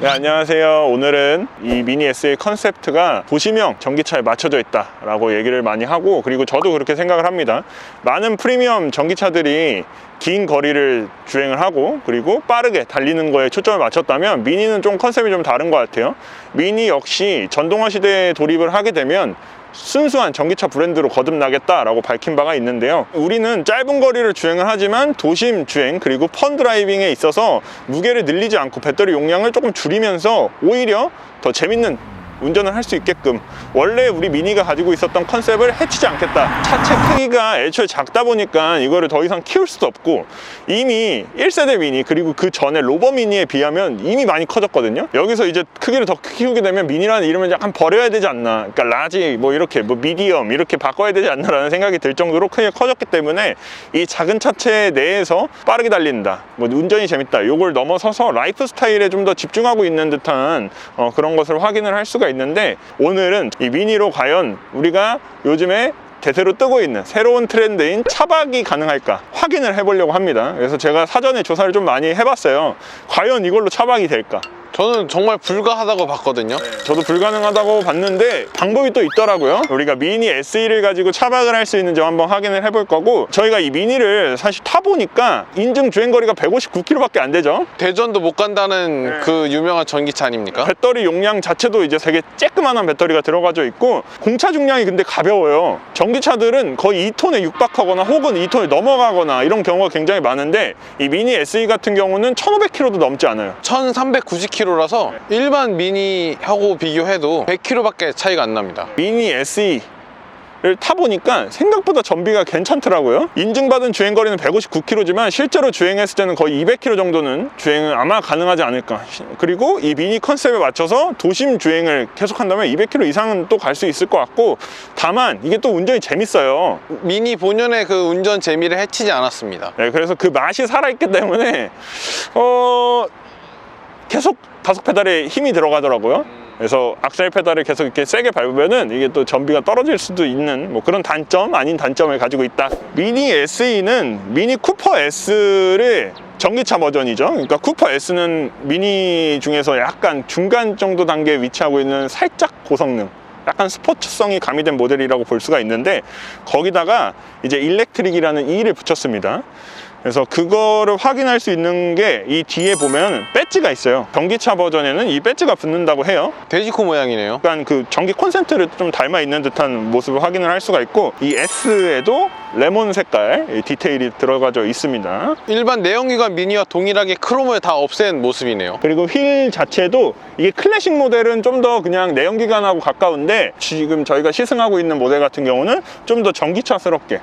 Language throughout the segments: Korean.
네, 안녕하세요. 오늘은 이 미니 S의 컨셉트가 도시명 전기차에 맞춰져 있다라고 얘기를 많이 하고 그리고 저도 그렇게 생각을 합니다. 많은 프리미엄 전기차들이 긴 거리를 주행을 하고 그리고 빠르게 달리는 거에 초점을 맞췄다면 미니는 좀 컨셉이 좀 다른 것 같아요. 미니 역시 전동화 시대에 돌입을 하게 되면 순수한 전기차 브랜드로 거듭나겠다라고 밝힌 바가 있는데요. 우리는 짧은 거리를 주행을 하지만 도심 주행 그리고 펀 드라이빙에 있어서 무게를 늘리지 않고 배터리 용량을 조금 줄이면서 오히려 더 재밌는 운전을 할 수 있게끔 원래 우리 미니가 가지고 있었던 컨셉을 해치지 않겠다. 차체 크기가 애초에 작다 보니까 이거를 더 이상 키울 수도 없고 이미 1세대 미니 그리고 그 전에 로버 미니에 비하면 이미 많이 커졌거든요. 여기서 이제 크기를 더 키우게 되면 미니라는 이름을 약간 버려야 되지 않나. 그러니까 라지 뭐 이렇게 뭐 미디엄 이렇게 바꿔야 되지 않나라는 생각이 들 정도로 크게 커졌기 때문에 이 작은 차체 내에서 빠르게 달린다. 뭐 운전이 재밌다. 요걸 넘어서서 라이프 스타일에 좀 더 집중하고 있는 듯한 어, 그런 것을 확인을 할 수가 있는데 오늘은 이 미니로 과연 우리가 요즘에 대세로 뜨고 있는 새로운 트렌드인 차박이 가능할까 확인을 해보려고 합니다. 그래서 제가 사전에 조사를 좀 많이 해봤어요. 과연 이걸로 차박이 될까? 저는 정말 불가하다고 봤거든요. 저도 불가능하다고 봤는데 방법이 또 있더라고요. 우리가 미니 SE를 가지고 차박을 할 수 있는 점 한번 확인을 해볼 거고 저희가 이 미니를 사실 타보니까 인증 주행거리가 159km밖에 안 되죠. 대전도 못 간다는 네. 그 유명한 전기차 아닙니까? 배터리 용량 자체도 이제 되게 쬐끄만한 배터리가 들어가져 있고 공차 중량이 근데 가벼워요. 전기차들은 거의 2톤에 육박하거나 혹은 2톤에 넘어가거나 이런 경우가 굉장히 많은데 이 미니 SE 같은 경우는 1,500km도 넘지 않아요. 1390km 라서 일반 미니하고 비교해도 100km밖에 차이가 안 납니다. 미니 SE 를 타보니까 생각보다 전비가 괜찮더라고요. 인증받은 주행거리는 159km지만 실제로 주행했을 때는 거의 200km 정도는 주행은 아마 가능하지 않을까. 그리고 이 미니 컨셉에 맞춰서 도심 주행을 계속한다면 200km 이상은 또 갈 수 있을 것 같고 다만 이게 또 운전이 재밌어요. 미니 본연의 그 운전 재미를 해치지 않았습니다. 네, 그래서 그 맛이 살아있기 때문에 어 계속 가속 페달에 힘이 들어가더라고요. 그래서 악셀 페달을 계속 이렇게 세게 밟으면은 이게 또 전비가 떨어질 수도 있는 뭐 그런 단점 아닌 단점을 가지고 있다. 미니 SE는 미니 쿠퍼 S를 전기차 버전이죠. 그러니까 쿠퍼 S는 미니 중에서 약간 중간 정도 단계에 위치하고 있는 살짝 고성능. 약간 스포츠성이 가미된 모델이라고 볼 수가 있는데 거기다가 이제 일렉트릭이라는 E를 붙였습니다. 그래서 그거를 확인할 수 있는 게 이 뒤에 보면 배지가 있어요. 전기차 버전에는 이 배지가 붙는다고 해요. 돼지코 모양이네요. 약간 그 전기 콘센트를 좀 닮아 있는 듯한 모습을 확인을 할 수가 있고 이 S에도 레몬 색깔 디테일이 들어가져 있습니다. 일반 내연기관 미니와 동일하게 크롬을 다 없앤 모습이네요. 그리고 휠 자체도 이게 클래식 모델은 좀 더 그냥 내연기관하고 가까운데 지금 저희가 시승하고 있는 모델 같은 경우는 좀 더 전기차스럽게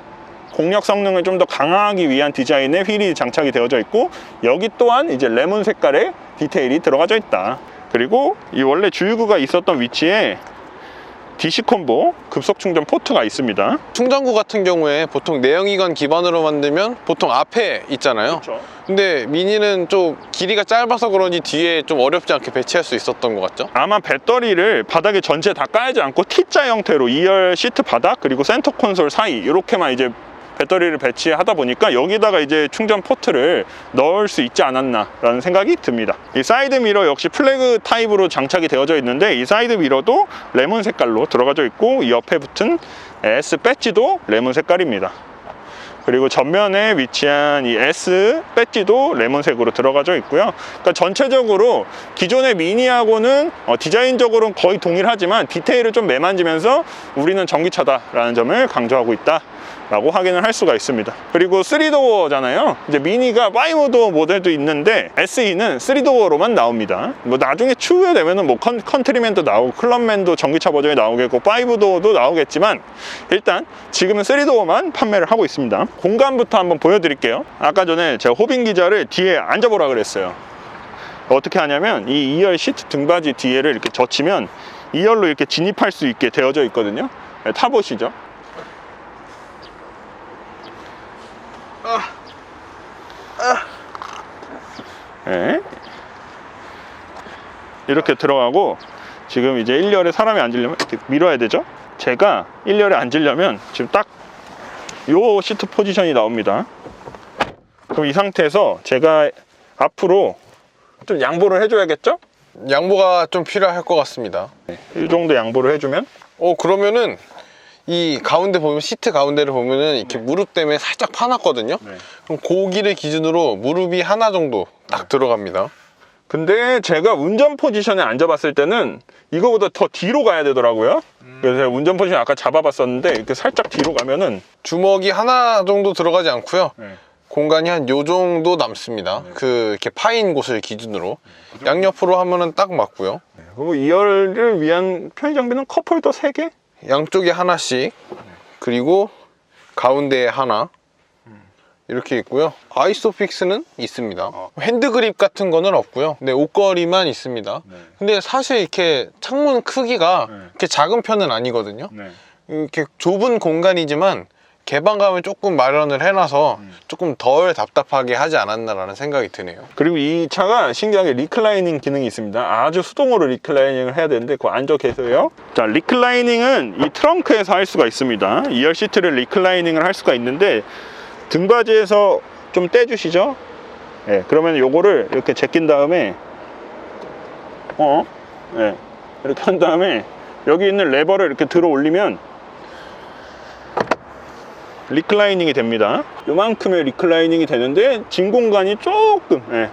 공력 성능을 좀 더 강화하기 위한 디자인의 휠이 장착이 되어져 있고 여기 또한 이제 레몬 색깔의 디테일이 들어가져 있다. 그리고 이 원래 주유구가 있었던 위치에 DC 콤보 급속 충전 포트가 있습니다. 충전구 같은 경우에 보통 내연기관 기반으로 만들면 보통 앞에 있잖아요. 그렇죠. 근데 미니는 좀 길이가 짧아서 그런지 뒤에 좀 어렵지 않게 배치할 수 있었던 것 같죠? 아마 배터리를 바닥에 전체 다 까이지 않고 T자 형태로 2열 시트 바닥 그리고 센터 콘솔 사이 이렇게만 이제 배터리를 배치하다 보니까 여기다가 이제 충전 포트를 넣을 수 있지 않았나 라는 생각이 듭니다. 이 사이드 미러 역시 플래그 타입으로 장착이 되어져 있는데 이 사이드 미러도 레몬 색깔로 들어가져 있고 이 옆에 붙은 S 배지도 레몬 색깔입니다. 그리고 전면에 위치한 이 S 배지도 레몬색으로 들어가져 있고요. 그러니까 전체적으로 기존의 미니하고는 어, 디자인적으로는 거의 동일하지만 디테일을 좀 매만지면서 우리는 전기차다라는 점을 강조하고 있다. 라고 확인을 할 수가 있습니다. 그리고 3도어잖아요. 이제 미니가 5도어 모델도 있는데 SE는 3도어로만 나옵니다. 뭐 나중에 추후에 되면은 뭐 컨, 컨트리맨도 나오고 클럽맨도 전기차 버전이 나오겠고 5도어도 나오겠지만 일단 지금은 3도어만 판매를 하고 있습니다. 공간부터 한번 보여드릴게요. 아까 전에 제가 호빈 기자를 뒤에 앉아보라 그랬어요. 어떻게 하냐면 이 2열 시트 등받이 뒤에를 이렇게 젖히면 2열로 이렇게 진입할 수 있게 되어져 있거든요. 네, 타보시죠. 네. 이렇게 들어가고 지금 이제 1열에 사람이 앉으려면 이렇게 밀어야 되죠. 제가 1열에 앉으려면 지금 딱 요 시트 포지션이 나옵니다. 그럼 이 상태에서 제가 앞으로 좀 양보를 해줘야겠죠? 양보가 좀 필요할 것 같습니다. 이 정도 양보를 해주면 어 그러면은 이 가운데 보면 시트 가운데를 보면은 이렇게 무릎 때문에 살짝 파놨거든요. 네. 그럼 고기를 기준으로 무릎이 하나 정도 딱 들어갑니다. 근데 제가 운전 포지션에 앉아봤을 때는 이거보다 더 뒤로 가야 되더라고요. 그래서 제가 운전 포지션 아까 잡아봤었는데 이렇게 살짝 뒤로 가면은 주먹이 하나 정도 들어가지 않고요. 네. 공간이 한 요 정도 남습니다. 그 이렇게 파인 곳을 기준으로 양옆으로 하면은 딱 맞고요. 그리고 2열을 위한 편의 장비는 컵홀더 3개? 양쪽에 하나씩 그리고 가운데에 하나 이렇게 있고요. 아이소픽스는 있습니다. 핸드 그립 같은 거는 없고요. 네, 옷걸이만 있습니다. 근데 사실 이렇게 창문 크기가 네. 이렇게 작은 편은 아니거든요. 네. 이렇게 좁은 공간이지만 개방감을 조금 마련을 해놔서 조금 덜 답답하게 하지 않았나라는 생각이 드네요. 그리고 이 차가 신기하게 리클라이닝 기능이 있습니다. 아주 수동으로 리클라이닝을 해야 되는데 그거 앉아 계세요. 자, 리클라이닝은 이 트렁크에서 할 수가 있습니다. 2열 시트를 리클라이닝을 할 수가 있는데 등받이에서 좀 떼주시죠. 예, 그러면 요거를 이렇게 제낀 다음에 어, 예, 이렇게 한 다음에 여기 있는 레버를 이렇게 들어 올리면 리클라이닝이 됩니다. 요만큼의 리클라이닝이 되는데 진 공간이 조금 예,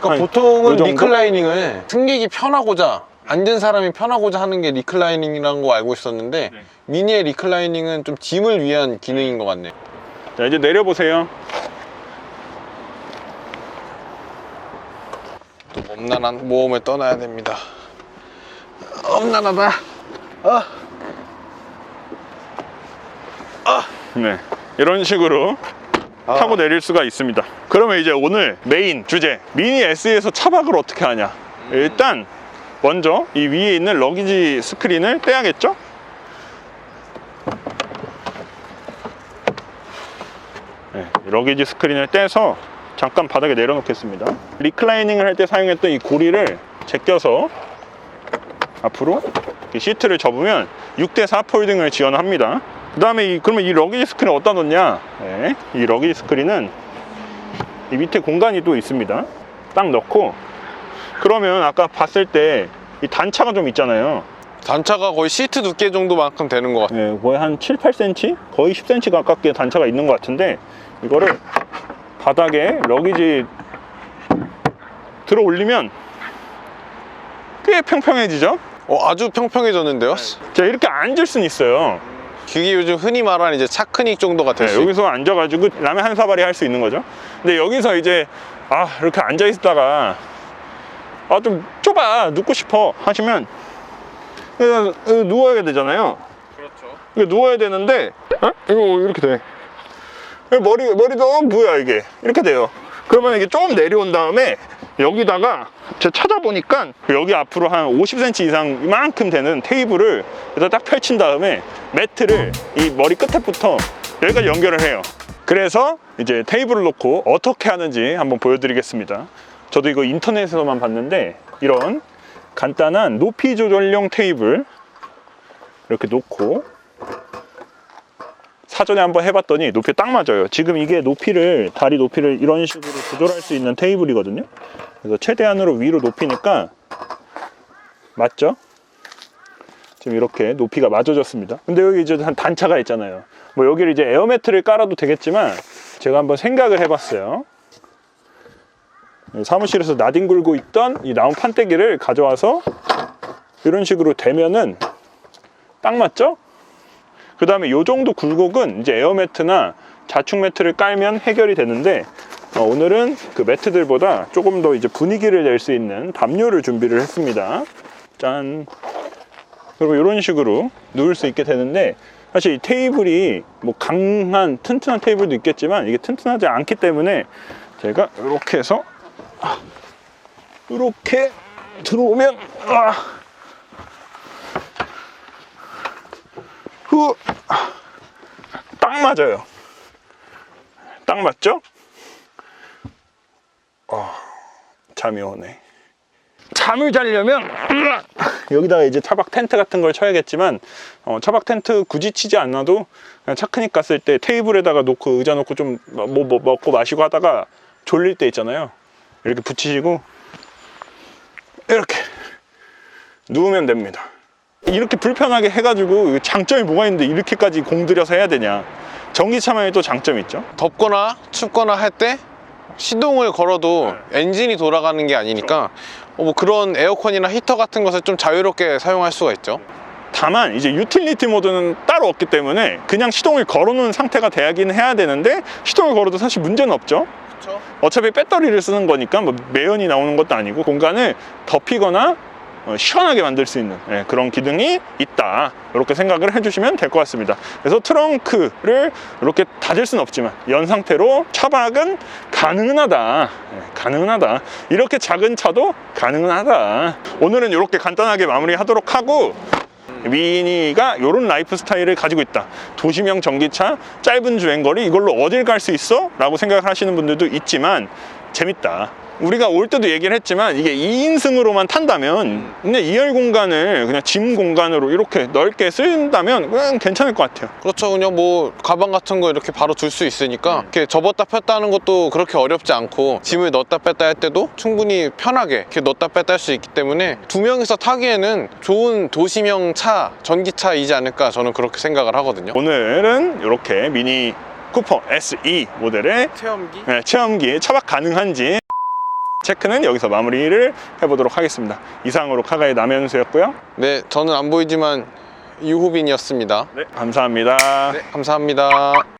그러니까 한 보통은? 리클라이닝을 승객이 편하고자 앉은 사람이 편하고자 하는 게 리클라이닝이라는 거 알고 있었는데 네. 미니의 리클라이닝은 좀 짐을 위한 기능인 것 같네요. 자 이제 내려보세요. 또 엄난한 모험을 떠나야 됩니다. 엄난하다. 네, 이런 식으로 타고 내릴 수가 있습니다. 그러면 이제 오늘 메인 주제 미니 S에서 차박을 어떻게 하냐? 일단 먼저 이 위에 있는 러기지 스크린을 떼야겠죠? 네, 러기지 스크린을 떼서 잠깐 바닥에 내려놓겠습니다. 리클라이닝을 할 때 사용했던 이 고리를 제껴서 앞으로 시트를 접으면 6대4 폴딩을 지원합니다. 그 다음에 이, 그러면 이 러기지 스크린 어디다 놓냐? 네, 이 러기지 스크린은 이 밑에 공간이 또 있습니다. 딱 넣고 그러면 아까 봤을 때 이 단차가 좀 있잖아요. 단차가 거의 시트 두께 정도만큼 되는 것 같아요. 네, 거의 한 7, 8cm? 거의 10cm 가깝게 단차가 있는 것 같은데 이거를 바닥에 러기지 들어 올리면 꽤 평평해지죠? 어, 아주 평평해졌는데요? 자, 이렇게 앉을 수는 있어요. 그게 요즘 흔히 말하는 이제 차크닉 정도가 될 네, 수 있어요. 여기서 앉아가지고 라면 한 사발이 할 수 있는 거죠. 근데 여기서 이제 아 이렇게 앉아 있다가 아 좀 좁아 눕고 싶어 하시면 그냥 누워야 되잖아요. 그렇죠. 누워야 되는데 어? 이거 이렇게 돼. 머리 머리도 어, 뭐야 이게 이렇게 돼요. 그러면 이게 조금 내려온 다음에 여기다가 제가 찾아보니까 여기 앞으로 한 50cm 이상 이만큼 되는 테이블을 여기다 딱 펼친 다음에 매트를 이 머리 끝에부터 여기까지 연결을 해요. 그래서 이제 테이블을 놓고 어떻게 하는지 한번 보여드리겠습니다. 저도 이거 인터넷에서만 봤는데 이런 간단한 높이 조절용 테이블 이렇게 놓고 사전에 한번 해봤더니 높이 딱 맞아요. 지금 이게 높이를 다리 높이를 이런 식으로 조절할 수 있는 테이블이거든요. 그래서 최대한으로 위로 높이니까 맞죠? 지금 이렇게 높이가 맞아졌습니다. 근데 여기 이제 한 단차가 있잖아요. 뭐 여기를 이제 에어매트를 깔아도 되겠지만 제가 한번 생각을 해봤어요. 사무실에서 나뒹 굴고 있던 이 나온 판때기를 가져와서 이런 식으로 대면은 딱 맞죠? 그 다음에 이 정도 굴곡은 이제 에어매트나 자축 매트를 깔면 해결이 되는데 어, 오늘은 그 매트들보다 조금 더 이제 분위기를 낼 수 있는 담요를 준비를 했습니다. 짠. 그리고 이런 식으로 누울 수 있게 되는데 사실 이 테이블이 뭐 강한 튼튼한 테이블도 있겠지만 이게 튼튼하지 않기 때문에 제가 이렇게 해서 이렇게 들어오면 아, 후, 딱 맞아요. 딱 맞죠? 어, 잠이 오네. 잠을 자려면! 여기다가 이제 차박 텐트 같은 걸 쳐야겠지만 어, 차박 텐트 굳이 치지 않아도 그냥 차크닉 갔을 때 테이블에다가 놓고 의자 놓고 좀 뭐 뭐 먹고 마시고 하다가 졸릴 때 있잖아요. 이렇게 붙이시고 이렇게 누우면 됩니다. 이렇게 불편하게 해가지고 장점이 뭐가 있는데 이렇게까지 공들여서 해야 되냐. 전기차만의 또 장점이 있죠. 덥거나 춥거나 할 때 시동을 걸어도 엔진이 돌아가는 게 아니니까 어, 뭐 그런 에어컨이나 히터 같은 것을 좀 자유롭게 사용할 수가 있죠. 다만 이제 유틸리티 모드는 따로 없기 때문에 그냥 시동을 걸어놓은 상태가 돼야긴 해야 되는데 시동을 걸어도 사실 문제는 없죠. 어차피 배터리를 쓰는 거니까 뭐 매연이 나오는 것도 아니고 공간을 덮이거나 어, 시원하게 만들 수 있는 예, 그런 기능이 있다. 이렇게 생각을 해주시면 될 것 같습니다. 그래서 트렁크를 이렇게 닫을 수는 없지만 연 상태로 차박은 가능은 하다. 예, 가능은 하다. 이렇게 작은 차도 가능은 하다. 오늘은 이렇게 간단하게 마무리하도록 하고 미니가 이런 라이프 스타일을 가지고 있다. 도시명 전기차 짧은 주행거리 이걸로 어딜 갈 수 있어? 라고 생각을 하시는 분들도 있지만 재밌다. 우리가 올 때도 얘기를 했지만 이게 2인승으로만 탄다면 그냥 2열 공간을 그냥 짐 공간으로 이렇게 넓게 쓴다면 그냥 괜찮을 것 같아요. 그렇죠. 그냥 뭐 가방 같은 거 이렇게 바로 둘 수 있으니까 이렇게 접었다 폈다 하는 것도 그렇게 어렵지 않고 짐을 넣었다 뺐다 할 때도 충분히 편하게 이렇게 넣었다 뺐다 할 수 있기 때문에 두 명이서 타기에는 좋은 도시명 차, 전기차이지 않을까 저는 그렇게 생각을 하거든요. 오늘은 이렇게 미니 쿠퍼 SE 모델의 체험기? 네, 체험기 차박 가능한지 체크는 여기서 마무리를 해보도록 하겠습니다. 이상으로 카가의 남현수였고요. 네, 저는 안 보이지만 유호빈이었습니다. 네, 감사합니다. 네, 감사합니다.